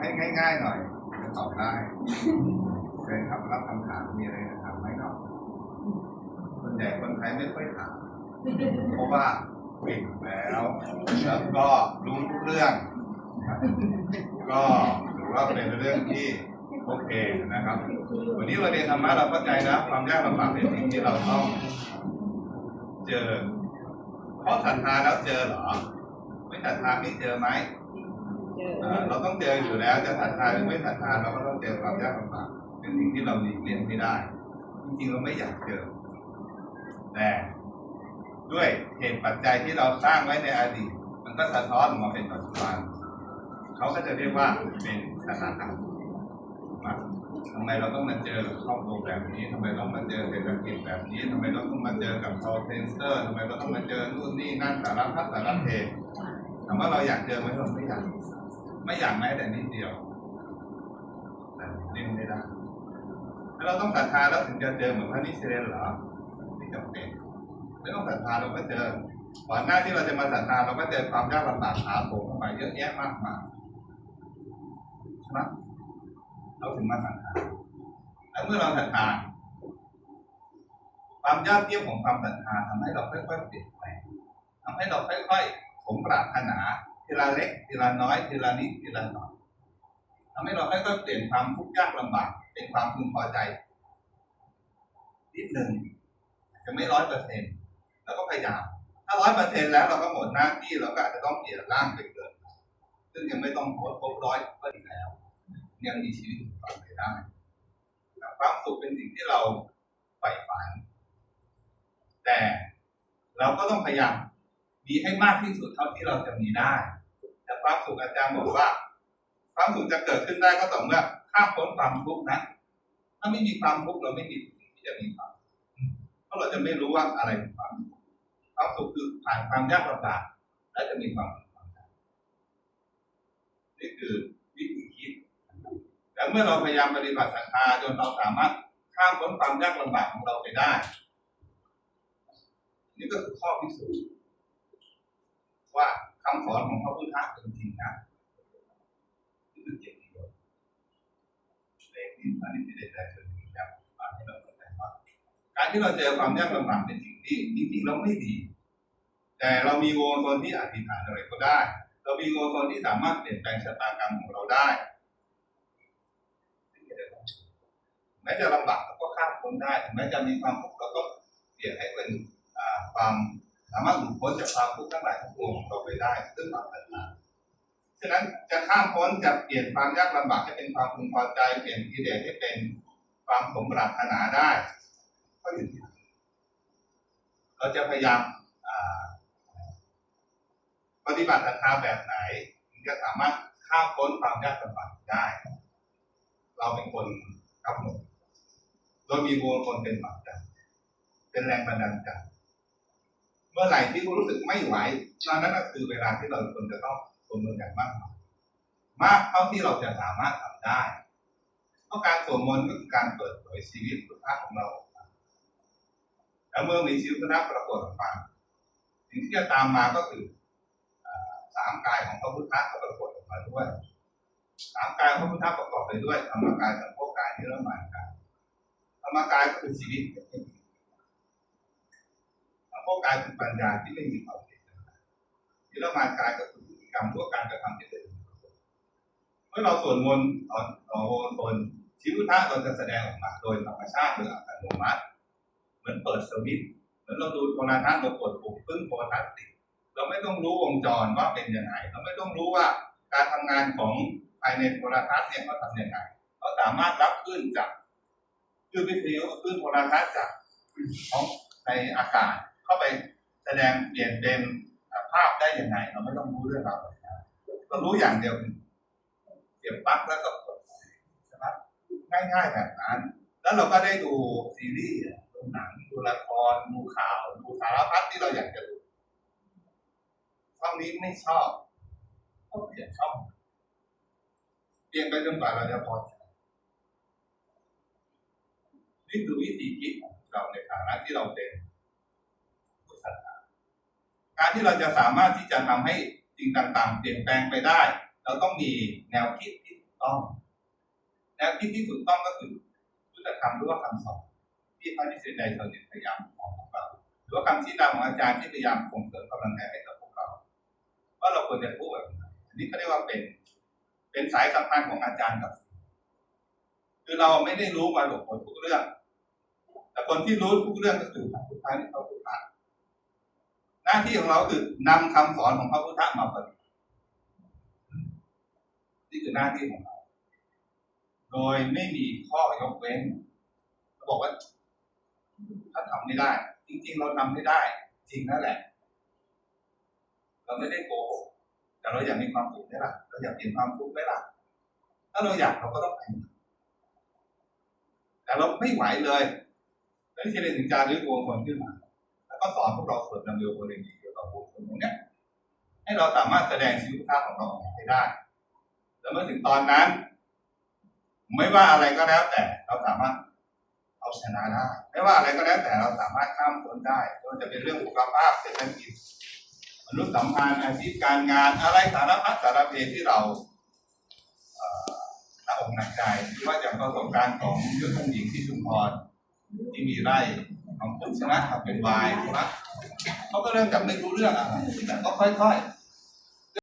ให้ง่ายๆหน่อยจะตอบได้เคยครับรับคำถามมีอะไรจะถามไหมเนาะส่วนใหญ่คนไทยไม่ค่อยถามเพราะว่าเก่งแล้วแล้วก็รู้ทุกเรื่องครับก็ถือว่าเป็นเรื่องที่โอเคนะครับ วันนี้เราเรียนธรรมะเราเข้าใจนะ ความยากลำบากเป็นสิ่งที่เราต้องเจอเพราะศรัทธาแล้วเจอเหรอ ไม่ศรัทธาไม่เจอไหม เอ่อเราต้องเจออยู่แล้วจะศรัทธาหรือไม่ศรัทธาเราก็ต้องเจอความยากลำบากเป็นสิ่งที่เราหลีกเลี่ยงไม่ได้ จริงๆเราไม่อยากเจอ แต่ด้วยเหตุปัจจัยที่เราสร้างไว้ในอดีต มันก็สะท้อนออกมาเป็นปัจจุบันเขาก็จะเรียกว่าเป็นสถานการณ์มาทำไมเราต้องมาเจอกับครอบครัวแบบนี้ทำไมต้องมาเจอเศรษฐกิจแบบนี้ทำไมเราต้องมาเจอกับโซเทนเซอร์ทำไมเราต้องมาเจอนู่นนี่นั่นสารพัดสารเพถามว่าเราอยากเจอไหมเราไม่อยาก ไม่อยากแม้แต่นิดเดียวแต่เล่นไม่ได้แล้วเราต้องศรัทธาแล้วถึงจะเจอเหมือนพระนิเชเรนเหรอไม่จำเป็นไม่ต้องศรัทธาเราก็เจอก่อนหน้าที่เราจะมาศรัทธาเราก็เจอความยากลำบากถาโถมเข้ามาเยอะแยะมากมายใช่ไหมเราถึงมาศรัทธาแล้วเมื่อเราศรัทธาความยากเยี่ยมของความศรัทธาทำให้เราค่อยๆเปลี่ยนแปลงทำให้เราค่อยๆสมปรารถนา ทีละเล็กทีละน้อยทีละนิดทีละหน่อยทำให้เราค่อยๆเปลี่ยนความทุกข์ยากลำบากเป็นความพึงพอใจนิดหนึ่งจะไม่ร้อยเปอร์เซ็นต์แล้วก็พยายามถ้าร้อยเปอร์เซ็นต์แล้วเราก็หมดหน้าที่เราก็อาจจะต้องเปลี่ยนร่างไปเกินซึ่งยังไม่ต้องครบครบร้อยก็ดีแล้ว ยังมีชีวิตอยู่ต่อไปได้ความสุขเป็นสิ่งที่เราใฝ่ฝัน แต่เราก็ต้องพยายามมีให้มากที่สุดเท่าที่เราจะมีได้ แต่ความสุขอาจารย์บอกว่า ความสุขจะเกิดขึ้นได้ก็ต่อเมื่อข้ามพ้นความทุกข์นะถ้าไม่มีความทุกข์เราไม่มีสิ่งที่จะมีความเพราะเราจะไม่รู้ว่าอะไรเป็นความสุขความสุขคือผ่านความยากลำบากและจะมีความสุขความใจนี่คือวิธีคิดแต่เมื่อเราพยายามปฏิบัติศรัทธาจนเราสามารถข้ามพ้นความยากลำบากของเราไปได้ นี่ก็คือข้อพิสูจน์ อนของพระพุทธะเป็นจริงนะนี่คือเกียรติยศในที่อันนี้ที่ได้แต่ส่วนนี้ครับมาให้เราเข้าใจว่าการที่เราเจอความยากลำบากเป็นสิ่งที่จริงๆเราไม่ดี แต่เรามีวงตนที่อธิษฐานอะไรก็ได้ เรามีวงตนที่สามารถเปลี่ยนแปลงชะตากรรมของเราได้แม้จะลำบากเราก็ข้ามพ้นได้แม้จะมีความทุกข์เราก็เปลี่ยนให้เป็นความ สามารถหลุดพ้นจากความทุกข์ทั้งหลายทั้งปวงของเราไปได้ซึ่งความศรัทธาฉะนั้นจะข้ามพ้นจะเปลี่ยนความยากลำบากให้เป็นความพึงพอใจเปลี่ยนกิเลสให้เป็นความสมปรารถนาได้ ก็อยู่ที่เราจะพยายามปฏิบัติศรัทธาแบบไหนถึงจะสามารถข้ามพ้นความยากลำบากได้ เราเป็นคนกำหนดโดยมีบุคคลเป็นปัจจัยเป็นแรงบันดาลใจ เมื่อไหร่ที่รู้สึกไม่ไหวตอนนั้นก็คือเวลาที่เราควรจะต้องสวดมนต์อย่างมากมายมากเท่าที่เราจะสามารถทำได้เพราะการสวดมนต์ก็คือการเปิดเผยชีวิตพุทธะของเราแล้วเมื่อมีชีวิตพุทธะปรากฏออกมาสิ่งที่จะตามมาก็คือสามกายของพระพุทธะก็ปรากฏออกมาด้วยสามกายของพระพุทธะประกอบไปด้วยธรรมกายสังโฆกายนิรมานกายธรรมกายก็คือชีวิต พวกกายคือปัญญาที่ไม่มีความผิดนิรมานกายก็คือพฤติกรรมทั่วการกระทำที่เป็นเมื่อเราสวดมนต์ตอนตอนตนชีวิตท่าเราจะแสดงออกมาโดยธรรมชาติโดยอัตโนมัติเหมือนเปิดสวิตช์เหมือนเราดูโทรทัศน์เรากดปุ่มปึ้งโทรทัศน์ติดเราไม่ต้องรู้วงจรว่าเป็นยังไงเราไม่ต้องรู้ว่าการทำงานของภายในโทรทัศน์เนี่ยเขาทำยังไงเขาสามารถรับคลื่นจากคลื่นวิทยุคลื่นโทรทัศน์จากของในอากาศ เข้าไปแสดงเปลี่ยนเป็นภาพได้ยังไง เราไม่ต้องรู้เรื่องราวก็รู้อย่างเดียวเสียบปลั๊กแล้วก็กดใช่ไหมง่ายๆแบบนั้น แล้วเราก็ได้ดูซีรีส์ดูหนังดูละครดูข่าวดูสารพัดที่เราอยากจะดูช่องนี้ไม่ชอบก็เปลี่ยนช่องเปลี่ยนไปจนกว่าเราจะพอใจนี่คือวิธีคิดของเราในฐานะที่เราเป็น พุทธศาสนาการที่เราจะสามารถที่จะทำให้สิ่งต่างๆ เปลี่ยนแปลงไปได้ เราต้องมีแนวคิดที่ถูกต้อง แนวคิดที่ถูกต้องก็คือพุทธธรรมหรือว่าคำสอนที่พระนิสิตในชนเนี่ยพยายามของพวกเราหรือว่าคำชี้นำของอาจารย์ที่พยายามส่งเสริมกำลังใจให้กับพวกเรา ว่าเราควรจะพูดแบบไหนอันนี้ก็เรียกว่าเป็น เป็นสายสัมพันธ์ของอาจารย์กับคือเราไม่ได้รู้มาหลบหมดทุกเรื่อง แต่คนที่รู้ทุกเรื่องก็คือพระพุทธที่เขาพุทธะห น้าที่ของเราคือนำคำสอนของพระพุทธมาปฏิบัตินี่คือหน้าที่ของเรา โดยไม่มีข้อยกเว้นเราบอกว่า ถ้าทำไม่ได้ จริงๆ เราทำไม่ได้ จริงนั่นแหละ เราไม่ได้โกหกแต่เราอยากมีความสุขไหมล่ะ เราอยากเห็นความทุกข์ไหมล่ะ ถ้าเราอยากเราก็ต้องไปแต่เราไม่ไหวเลย แล้วที่เลยถึงการรื้อวงคนขึ้นมาแล้ว ก็สอนพวกเราสวดนำเรือคนเองเกี่ยวกับวงคนตรงนี้ให้เราสามารถแสดงชีวิตภาพของเราออกมาให้ได้ แล้วเมื่อถึงตอนนั้น ไม่ว่าอะไรก็แล้วแต่เราสามารถเอาชนะได้ไม่ว่าอะไรก็แล้วแต่เราสามารถข้ามพ้นได้ไม่ว่าจะเป็นเรื่องสุขภาพเศรษฐกิจมนุษยสัมพันธ์อาชีพการงานอะไรสารพัดสารเพที่เราหน้าอกหนักใจว่าจากประสบการณ์ของยุทธหญิงที่ชุมพรที่มีไร่ ของคุณชนะทำเป็นวายใช่ไหมเขาก็เริ่มจากไม่รู้เรื่องอะแต่ก็ค่อย ๆ